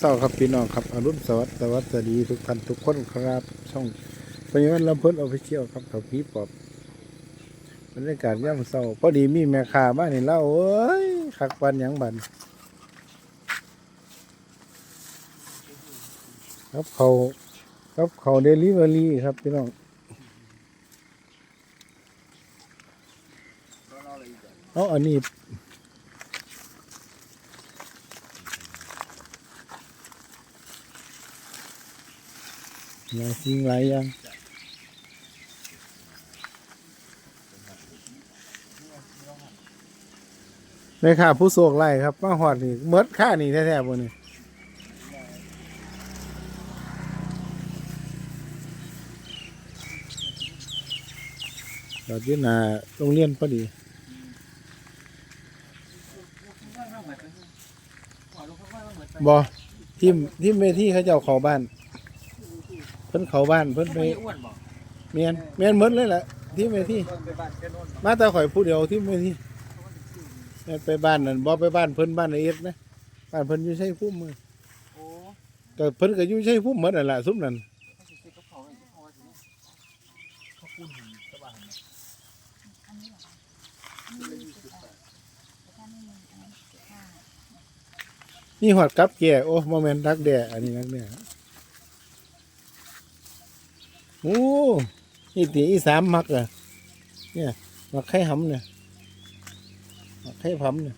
เศร้าครับพี่น้องครับอรุณสวัสดิ์สวัสดีทุกท่านทุกคนครับ ช่องพยาบาลลำเพิ่นออฟฟิเชียลครับเขาพี่ปอบบรรยากาศย่ำเศร้าพอดีมีแม่ค้ามาเนี่เล่าเอ้ยคักปันยังบันครับเขาครับเขาเดลิเวอรี่ครับพี่น้องเอาอันนี้ หลายสิ่งหลายอย่างเลยค่ะผู้โศกไล่ครับมาหอดนี่เมดค่านี่แท้ๆบนนี่จอดอยืนหน้าโรงเรียนพอดีบอทีมทีมเวทีเขาเจ้าเขาบ้าน พิ่นเขาบ้านเพิ่นไปอ้วนบอกเมียนเมียนหมดเลยแหละทีมเวทีไปบ้านแค่นนมาแต่ข่อยผู้เดียวทีมเวทีแม่นไปบ้านนั่นบ่ไปบ้านเพิ่นบ้านไอ้เอ็ดนะบ้านเพิ่นอยู่ใช้พุ่มมือโอ้ก็เพิ่นก็อยู่ใช้พุ่มหมดนั่นแหละซุมนั่นเขาสิซื้อกับเขาไอ้เขาว่าสิเนี่ยเขาคุ้นสบายเนี่ยอันนี้เหรอคะอันนี้สิบบาทแต่ถ้าไม่มีอันนั้นสิบห้านี่หอดกับแก่โอ้บ่แม่นดักแด่อันนี้นักแด่ โอ้นี่ตีอีสามมักอะเนี่ยมักไข่หำเนี่ยมักไข่ผำเนี่ย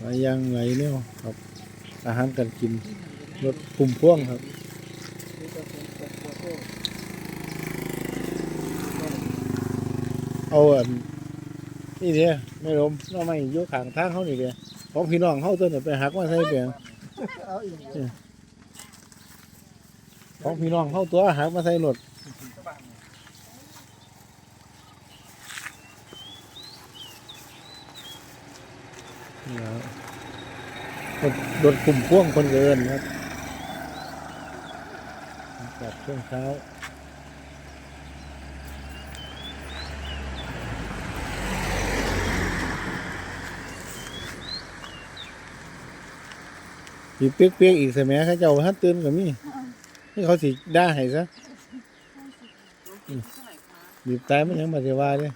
หลายอย่างหลายแนวครับ อาหารการกินรถพุ่มพ่วงครับเอาอัน นี่เดียไม่ล้มเราไม่อยกขางทางเขานี่เดียของพี่น้องเขาตัวเนี่ยไปหักมาใส่เปลียงเอาอีกของพี่น้องเขาตัวหักมาใส่รถสบายเนี่ยนี่ครับรถรถกลุ่มพ่วงคนเกินครับจับช่วงเช้า สีเปียกๆอีกใช่ไหมเขาเจ้าฮัตตื่นกับมี่นี่เขาสิด่าให้ซะเท่าไหร่คะบีบตายมันยังมาเสียว่าเลย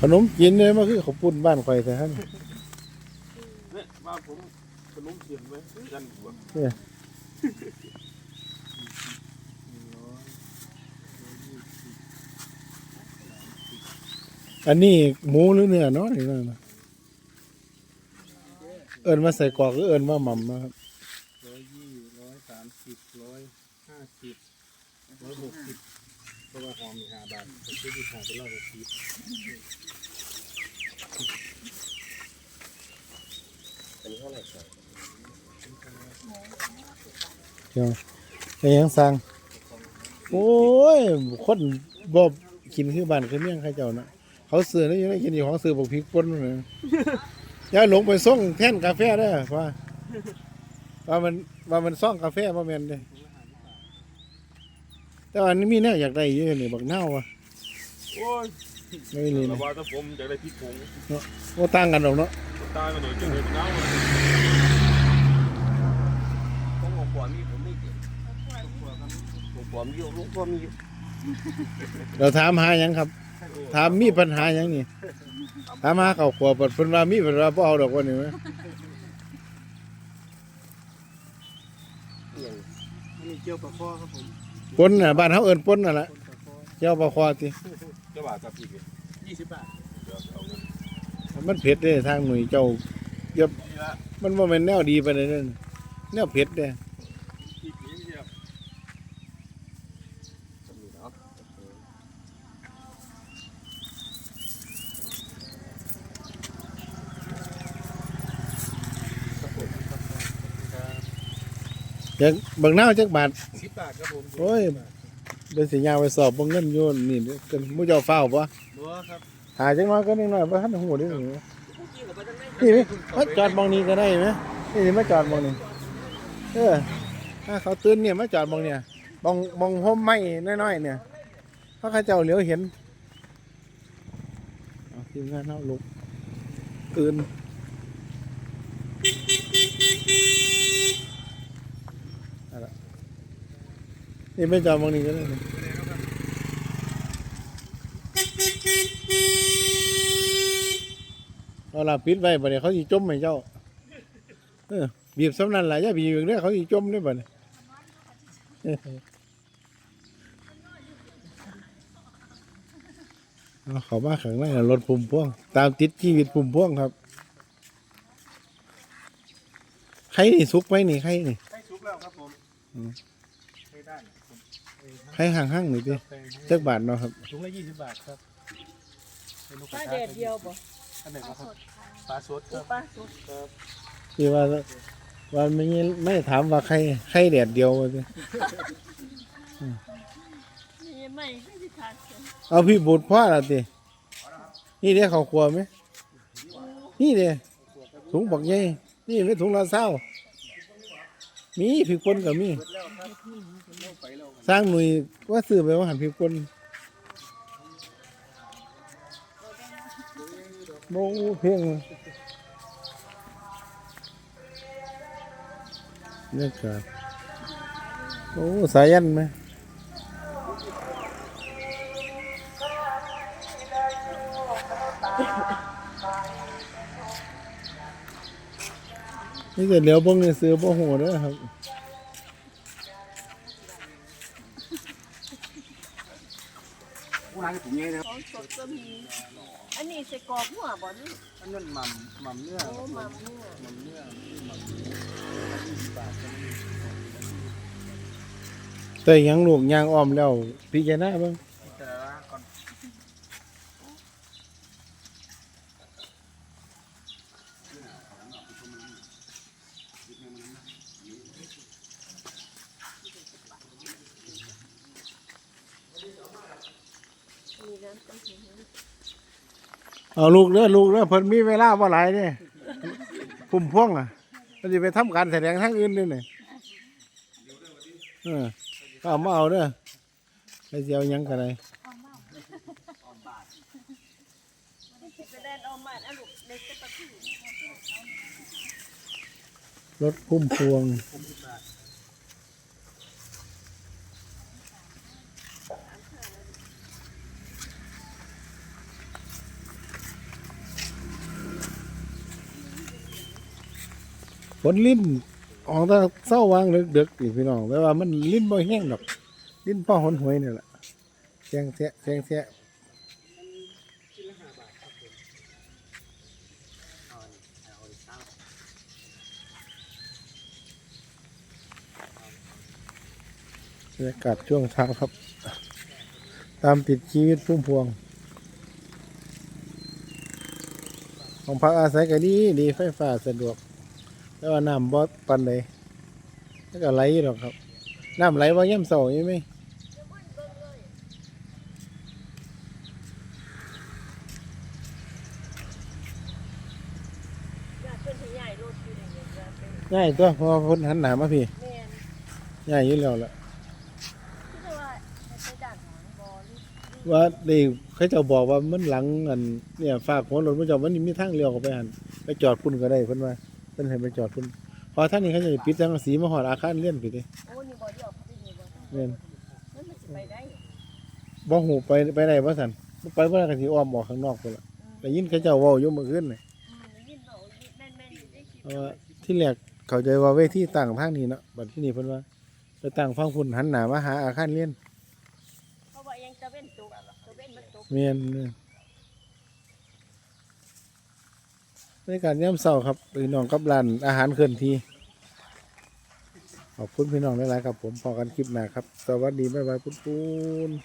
ขนมกินเลยมันคือเขาวปุ่นบ้านข่อยแต่ฮะเนี่ยมาผมข นมเขียนไว้ยันหัวอันนี้หมูหรือเนื้อเนาะนี่นั่นน่ะเอิญมาใส่กรอกหรือเอิญมาหม่ำนะครับร้อยยี่ร้อยสามสิบร้อยห้าสิบร้อยหกสิบเพราะว่าหอมมีห้าบาทผมซื้อที่ขายไปร้อยหกสิบเจ้าไร อ้ยังสั่งโอ้ยคนบ่กินคือบ้านคือเมี่ยงเขาเจ้านะเขาซื้อแล้วยังได้กินอยู่ของซื้อบอกพริกป่นนั่นนะอย่าหลงไปส่งแท่นกาแฟได้อว่า ว่ามันว่ามันซ่องกาแฟบ่แม่นเด้แต่ว่าอันนี้มีแนวอยากได้เยอะนี่บักเน่าวะโอ้ยไม่เลยแต่นะว่าถ้าผมอยากได้พริกผงบ่ต่างกันหรอกเนาะตายมาหน่อยจะเลยน้ำของหลวงพ่อมีผมไม่เก็บหล วงพ่อมีอยู่หลวงพ่อมีอยู่เราถามหาหยังครับ ถามมีปัญหาหยังนี่ถามหาเขาขวบเพิ่นว่ามีเพิ่นว่าบ่เอาดอกว่านี่ไหมอย่างอันนี้เกี่ยวกับคอครับผมปนน่ะบ้านเฮาเอิ้นปนนั่นล่ะคนกับคอเจ้าปลาควาติเจ้าบ่าวกับพริกเนี่ยยี่สิบบาทเดี๋ยวเอาเงินมันเผ็ดเด้ทางหน่วยเจ้าเยับนี่ละมันบ่แม่นแนวดีปานใดนั่นแนวเผ็ดเด้ พริกนี้เดียวจะมีเนาะ จักบักนาวจักบาทสิบบาทครับผมโอ้ยเดี๋ยวสิยางไปสอบเบ่งเงินอยู่นี่เดี๋ยวกันหมู่เจ้าฟ้าวบ่บัวครับหาจังน้อยก็นิดหน่อยบ่ทันหูนี่หนูผู้กี้กับไปทางไหนนี่ไหมมาจอดมองนี้ก็ได้ไหมนี่มาจอดมองนี้เออถ้าเขาตื่นเนี่ยมาจอดมองเนี่ยมองมองห่มไม้น้อยๆเนี่ยเพราะเขาเจ้าเหลียวเห็นเอาทีมงานเอาลุกตื่นเอาล่ะ นี่ไม่จอดมองนี้ก็ได้นะเอาล่ะปิดไว้บ่เนี่ยเขาสิจมให้เจ้าเออบีบสำนันหลายอย่าบีบอีกเด้อเขาสิจมได้บ่เนี่ยเอาเขามาข้างในน่ะรถพุ่มพวง ตามติดชีวิตพุ่มพวงครับใครนี่สุกไหมนี่ใครนี่ใกล้สุกแล้วครับผมอืมใช้ได้ผมใครห่างห้างๆหน่อยดิแพงให้จักบาทเนาะครับถุงละยี่สิบบาทครับเป็นลูกกป้าระแดทะดเดียวบ่อันไหนปลาครับสดค่ะปลาสดครับป้าสดครับที่ว่าว่าไม่ไม่ถามว่าใครใครแดดเดียวว่าสินี่ไม่ไม่ได้ทานกันเอาพี่บุตรพ่อละตินี่เด้เขาครัวไหมนี่เด้ถุงบักใหญ่นี่ไม่ถุงละเศร้า มีพริกป่นกับมีสร้างหน่วยว่าซื้อไปว่าหันพิกลโมเพียงเนี่ยครับโอ้สายันไหม นี่เกิดเหลียวเบ้งในซื้อบ่หัวเด้อครับผู้ร้านถุงใหญ่นะของสดก็มี อันนี้ใส่กรอกหัวบ่นี่อันนั้นหม่ำหม่ำเนื้อโอ้มาเมื่อหม่ำเนื้อหม่ำเนื้อยี่สิบบาทก็มีแต่ยังลูกยางอ้อมแล้วพี่จารณาเบ้าง แต่ละก่อน มีน้ำต้องเห็น เอาลูกเด้อลูกเด้อเพิ่นมีเวลาบ่หลายเด้พุ่มพ่วงอะมันสิไปทำการแสดงทางอื่นด้วยนี่เออก็เอามาเอาเด้อไปสิเอาหยังกันเลยรถพุ่มพวง นลิ้นออกตาเศร้าวางเดึกๆนี่พี่น้อง แต่ว่ามันลิ้นบ่แห้งดอก ลิ้นพ่อหนหวยนี่แหละแซงแทะแซงแทะบรรยากาศช่วงเช้าครับ ตามติดชีวิตพุ่มพวง ของพักอาศัยก็ดี ดีไฟฟ้าสะดวก แต่ว่าน้ำบ่ปันเลยแล้วก็ไหลหรอกครับ น้ำไหลว่าย่ำเสาใช่ไหมง่ายตัวพราะว่าเพ้นหันหนามาพี่ง่ายอยู่งแล้วละว่าด่านหางบอลว่าเด็กเขาจะบอกว่ามันหลังอันเนี่ยฝากหัวรถมันเจะมันมีทางเลี้ยวเข้าไปหันไปจอดพุ่นก็ได้เพิ่นว่า พิ่นให้ไปจอดพุ่นเพอท่างนี้เขาจะปิดจังสีมาหอดอาคารเลี้ยนไปดิโอ้นี่บอเดียวเขาไปนี่บอแม่นมันมันจะไปได้บ่หูไปไปได้บ่ซั่นไปบ่ได้ก็สิอ้อมออกข้างนอกพุ่นล่ะได้ยินเขาเจ้าเว้าอยู่เมื่อคืนนี่ยินเขาแม่นแม่นอยู่ได้คิดเพราะว่าที่แรกเข้าใจว่าเวทีตั้งทางนี้เนาะบัดที่นี่เพิ่นว่าไปตั้งฟังพุ่นหันหน้ามาหาอาคารเรียนเพราะว่ายังตะเว้นตกตะเว้นมันตกแม่นเด้อ บรรยากาศย่ำเศร้าครับพี่น้องกับร้านอาหารเคลื่อนที่ขอบคุณพี่น้องหลายๆครับผมพอกันคลิปหน้าครับ สวัสดีบ๊ายบายปุ้น